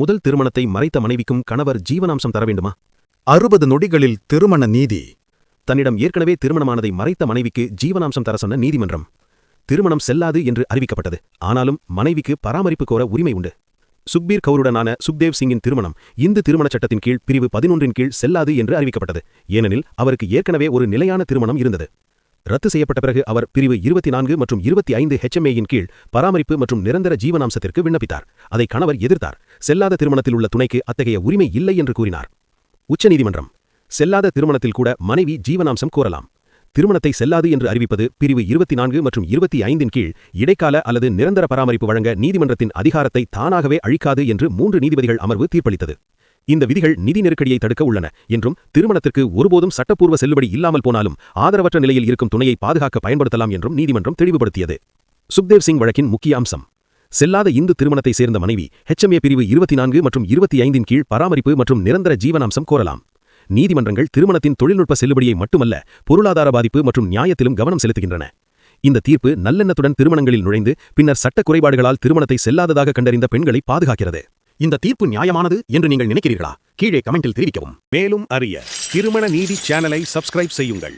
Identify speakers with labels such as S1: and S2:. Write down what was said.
S1: முதல் திருமணத்தை மறைத்த மனைவிக்கும் கணவர் ஜீவனாம்சம் தர வேண்டுமா?
S2: அறுபது நொடிகளில் திருமண நீதி.
S1: தன்னிடம் ஏற்கனவே திருமணமானதை மறைத்த மனைவிக்கு ஜீவனாம்சம் தர சொன்ன நீதிமன்றம். திருமணம் செல்லாது என்று அறிவிக்கப்பட்டது. ஆனாலும் மனைவிக்கு பராமரிப்பு கோர உரிமை உண்டு. சுக்பீர் கவுருடனான சுக்தேவ் சிங்கின் திருமணம் இந்து திருமணச் சட்டத்தின் கீழ் பிரிவு பதினொன்றின் கீழ் செல்லாது என்று அறிவிக்கப்பட்டது. ஏனெனில் அவருக்கு ஏற்கனவே ஒரு நிலையான திருமணம் இருந்தது. ரத்து செய்யப்பட்ட பிறகு அவர் பிரிவு இருபத்தி நான்கு மற்றும் இருபத்தி ஐந்து ஹெச்எம்ஏயின் கீழ் பராமரிப்பு மற்றும் நிரந்தர ஜீவனாம்சத்திற்கு விண்ணப்பித்தார். அதை கணவர் எதிர்த்தார். செல்லாத திருமணத்தில் உள்ள துணைக்கு அத்தகைய உரிமை இல்லை என்று கூறினார். உச்சநீதிமன்றம். செல்லாத திருமணத்தில் கூட மனைவி ஜீவனாம்சம் கோரலாம். திருமணத்தை செல்லாது என்று அறிவிப்பது பிரிவு இருபத்தி நான்கு மற்றும் இருபத்தி ஐந்தின் கீழ் இடைக்கால அல்லது நிரந்தர பராமரிப்பு வழங்க நீதிமன்றத்தின் அதிகாரத்தை தானாகவே அழிக்காது என்று மூன்று நீதிபதிகள் அமர்வு தீர்ப்பளித்தது. இந்த விதிகள் நிதி நெருக்கடியை தடுக்க உள்ளன என்றும் திருமணத்திற்கு ஒருபோதும் சட்டப்பூர்வ செல்லுபடி இல்லாமல் போனாலும் ஆதரவற்ற நிலையில் இருக்கும் துணையை பாதுகாக்க பயன்படுத்தலாம் என்றும் நீதிமன்றம் தெளிவுபடுத்தியது. சுக்தேவ் சிங் வழக்கின் முக்கிய அம்சம். செல்லாத இந்து திருமணத்தை சேர்ந்த மனைவி ஹெச்எம்ஏ பிரிவு இருபத்தி நான்கு மற்றும் இருபத்தி ஐந்தின் கீழ் பராமரிப்பு மற்றும் நிரந்தர ஜீவனாம்சம் கோரலாம். நீதிமன்றங்கள் திருமணத்தின் தொழில்நுட்ப செல்லுபடியை மட்டுமல்ல பொருளாதார பாதிப்பு மற்றும் நியாயத்திலும் கவனம் செலுத்துகின்றன. இந்த தீர்ப்பு நல்லெண்ணத்துடன் திருமணங்களில் நுழைந்து பின்னர் சட்ட குறைபாடுகளால் திருமணத்தை செல்லாததாக கண்டறிந்த பெண்களை பாதுகாக்கிறது.
S2: இந்த தீர்ப்பு நியாயமானது என்று நீங்கள் நினைக்கிறீர்களா? கீழே கமெண்டில் தெரிவிக்கவும்.
S3: மேலும் அறிய திருமண நீதி சேனலை சப்ஸ்கிரைப் செய்யுங்கள்.